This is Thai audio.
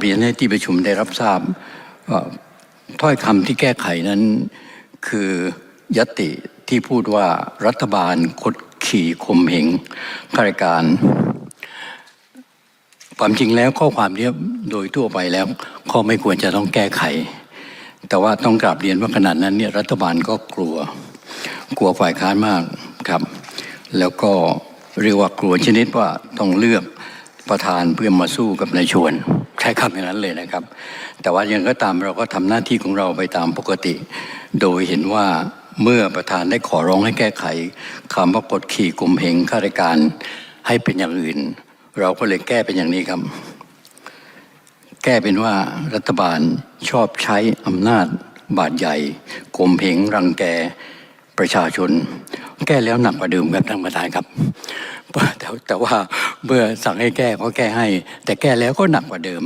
เรียนให้ที่ประชุมได้รับทราบเอ่อถ้อยคำที่แก้ไขนั้น คือยติที่พูดว่ารัฐบาลกดขี่ข่มเหงข้าราชการ ความจริงแล้วข้อความเนี้ยโดยทั่วไปแล้วข้อไม่ควรจะต้องแก้ไข แต่ว่าต้องกราบเรียนว่าขนาดนั้นเนี่ยรัฐบาลก็กลัว กลัวฝ่ายค้านมากครับ แล้วก็เรียกว่ากลัวชนิดว่าต้องเลือกประธานเพื่อมาสู้กับนายชวน ใช้คำอย่างนั้นเลยนะครับ แต่ว่ายังก็ตามเราก็ทำหน้าที่ของเราไปตามปกติ โดยเห็นว่าเมื่อประธานได้ขอร้องให้แก้ไขคำว่ากดขี่กลุ่มเหงข้าราชการให้เป็นอย่างอื่น เราก็เลยแก้เป็นอย่างนี้ครับ แก้เป็นว่ารัฐบาลชอบใช้อำนาจบาดใหญ่ข่มเหงรังแก ประชาชน แก้แล้วหนักกว่าเดิมครับท่านประธานครับแต่แต่ว่าเมื่อสั่งให้แก้ก็แก้ให้ แต่แก้แล้วก็หนักกว่าเดิม